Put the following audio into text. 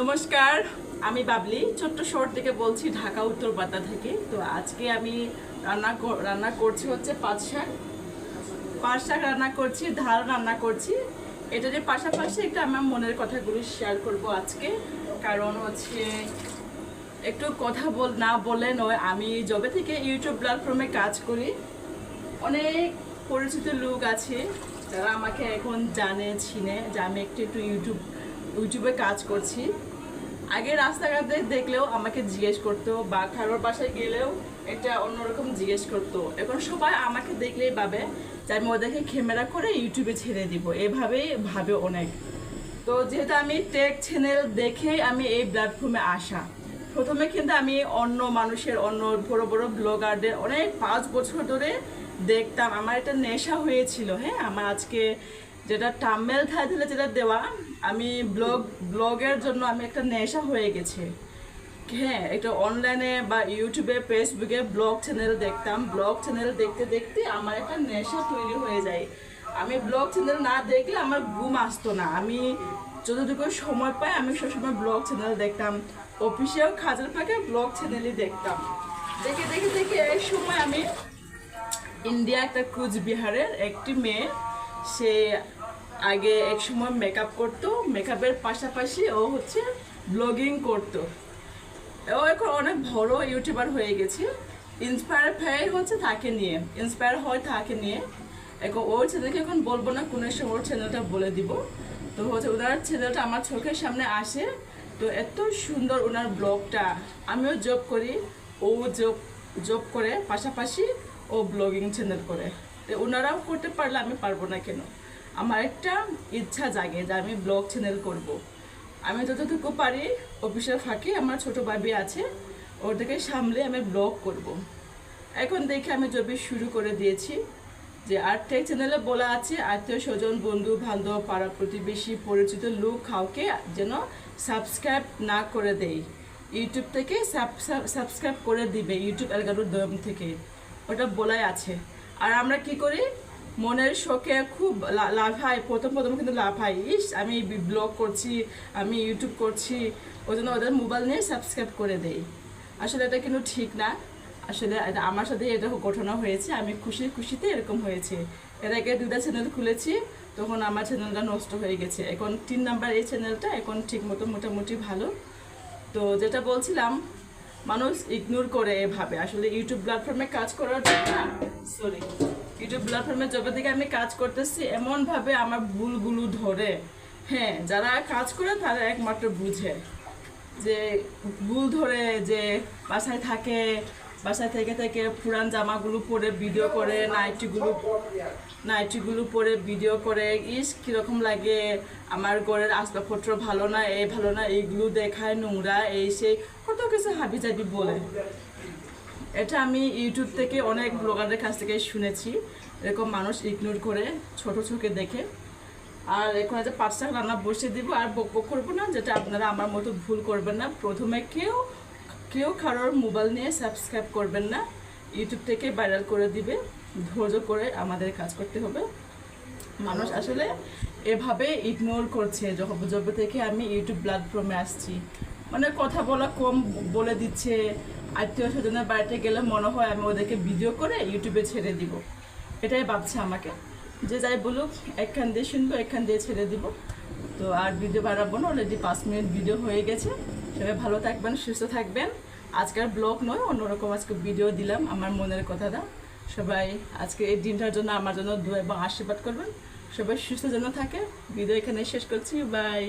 নমস্কার, আমি বাবলি, ছোট্ট শহর থেকে বলছি ঢাকা উত্তর পাতা থেকে। তো আজকে আমি রান্না রান্না করছি হচ্ছে পাট শাক। পাট শাক রান্না করছি, ধাল রান্না করছি। এটার পাশাপাশি একটা আমার মনের কথাগুলো শেয়ার করব আজকে। কারণ হচ্ছে একটু কথা বল না বলে নয়, আমি যবে থেকে ইউটিউব প্ল্যাটফর্মে কাজ করি, অনেক পরিচিত লোক আছে, যারা আমাকে এখন জানে, চিনে যে আমি একটু একটু ইউটিউব ইউটিউবে কাজ করছি। আগে রাস্তাঘাটে দেখলেও আমাকে জিজ্ঞেস করতো বা কারোর বাসায় গেলেও এটা অন্যরকম জিজ্ঞেস করতো। এখন সবাই আমাকে দেখলেই ভাবে যে আমি ওদেরকে ক্যামেরা করে ইউটিউবে ছেড়ে দিব। এভাবেই ভাবে অনেক। তো যেহেতু আমি টেক চ্যানেল দেখেই আমি এই প্ল্যাটফর্মে আসা, প্রথমে কিন্তু আমি অন্য মানুষের, অন্য বড় বড় ব্লগারদের অনেক পাঁচ বছর ধরে দেখতাম। আমার একটা নেশা হয়েছিল হ্যাঁ? আমার আজকে যেটা টাম্মেল টাইটেলে যেটা দেওয়া, আমি ব্লগ ব্লগের জন্য আমি একটা নেশা হয়ে গেছে। হ্যাঁ এটা অনলাইনে বা ইউটিউবে ফেসবুকে ব্লগ চ্যানেল দেখতাম। ব্লগ চ্যানেল দেখতে দেখতে আমার একটা নেশা তৈরি হয়ে যায়। আমি ব্লগ চ্যানেল না দেখলে আমার ঘুম আসতো না। আমি যতটুকু সময় পাই, আমি সবসময় ব্লগ চ্যানেল দেখতাম। অফিসেও কাজের ফাঁকে ব্লগ চ্যানেলই দেখতাম। দেখে দেখে দেখে এই সময় আমি ইন্ডিয়া একটা কুচবিহারের একটি মেয়ে সে আগে এক সময় মেকআপ করতো মেকআপের পাশাপাশি ও হচ্ছে ব্লগিং করতো। ও এখন অনেক বড় ইউটিউবার হয়ে গেছে। ইন্সপায়ার হয়ে হচ্ছে তাকে নিয়ে ইন্সপায়ার হয় তাকে নিয়ে। এখন ওর ছেলেকে এখন বলব না, কোনো সময় ওর চ্যানেলটা বলে দিব। তো হচ্ছে ওনার ছেলেটা আমার চোখের সামনে আসে। তো এত সুন্দর ওনার ব্লগটা আমিও জব করি, ও জব জব করে, পাশাপাশি ও ব্লগিং চ্যানেল করে। ওনারাও করতে পারলে আমি পারব না কেন আমার একটা ইচ্ছা জাগে যে আমি ব্লগ চ্যানেল করব। আমি যতটুকু পারি অফিসের ফাঁকে আমার ছোট বাবি আছে, ওদেরকে সামলে আমি ব্লগ করব। এখন দেখে আমি জবি শুরু করে দিয়েছি যে আর্টেক চ্যানেলে বলা আছে, আত্মীয় স্বজন, বন্ধু, বান্ধব, পাড়া প্রতিবেশী, পরিচিত লোক কাউকে যেন সাবস্ক্রাইব না করে দেই ইউটিউব থেকে সাবস্ক্রাইব করে দিবে, ইউটিউব অ্যালগারিদম থেকে ওটা বলাই আছে আর আমরা কি করি? মনের শখে খুব লা- লাভ হয়। প্রথম প্রথম কিন্তু লাভ হয়। ইস, আমি ব্লগ করছি, আমি ইউটিউব করছি, ওই জন্য ওদের মোবাইল নিয়ে সাবস্ক্রাইব করে দেই। আসলে এটা কিন্তু ঠিক না। আসলে এটা আমার সাথে এটা ঘটনা হয়েছে, আমি খুশি খুশিতে এরকম হয়েছে। এর আগে দুটা চ্যানেল খুলেছি, তখন আমার চ্যানেলটা নষ্ট হয়ে গেছে। এখন তিন নাম্বার এই চ্যানেলটা এখন ঠিক মতো মোটামুটি ভালো। তো যেটা বলছিলাম মানুষ ইগনোর করে এভাবে আসলে ইউটিউব প্ল্যাটফর্মে কাজ করার জন্য না সরি ইউটিউব প্ল্যাটফর্মে যবে থেকে আমি কাজ করতেছি এমনভাবে আমার ভুলগুলো ধরে। হ্যাঁ যারা কাজ করে তারা একমাত্র বুঝে যে ভুল ধরে যে বাসায় থাকে বাসায় থেকে থেকে পুরান জামাগুলো পরে ভিডিও করে, নাইটিগুলো নাইটিগুলো পরে ভিডিও করে। ইস, কীরকম লাগে। আমার ঘরের আসবাবপত্র ভালো না এই ভালো না, এইগুলো দেখায় নোংরা, এই সেই, কত কিছু হাবি জাবি বলে। এটা আমি ইউটিউব থেকে অনেক ব্লগারদের কাছ থেকে শুনেছি, এরকম মানুষ ইগনোর করে, ছোট চোখে দেখে। আর এখন আছে পাঁচ টাকা রান্না বসিয়ে দিব, আর বক করব না, যেটা আপনারা আমার মতো ভুল করবেন না। প্রথমে কেউ কেউ কারোর মোবাইল নিয়ে সাবস্ক্রাইব করবেন না, ইউটিউব থেকে ভাইরাল করে দিবে, ধৈর্য করে আমাদের কাজ করতে হবে। মানুষ আসলে এভাবে ইগনোর করছে যখন থেকে আমি ইউটিউব প্ল্যাটফর্মে আসছি। মানে কথা বলা কম বলে দিচ্ছে, আত্মীয় স্বজনের বাড়িতে গেলে মনে হয় আমি ওদেরকে ভিডিও করে ইউটিউবে ছেড়ে দিব। এটাই ভাবছে আমাকে, যে যাই বলুক, একখান দিয়ে শুনব, একখান দিয়ে ছেড়ে দিব। তো আর ভিডিও বাড়াবো না অলরেডি পাঁচ মিনিট ভিডিও হয়ে গেছে। সবাই ভালো থাকবেন, সুস্থ থাকবেন। আজকের ব্লগ নয়, অন্যরকম আজকে ভিডিও দিলাম আমার মনের কথাটা। সবাই আজকে এই দিনটার জন্য আমার জন্য দু এবং আশীর্বাদ করবেন। সবাই সুস্থ যেন থাকে। ভিডিও এখানে শেষ করছি বাই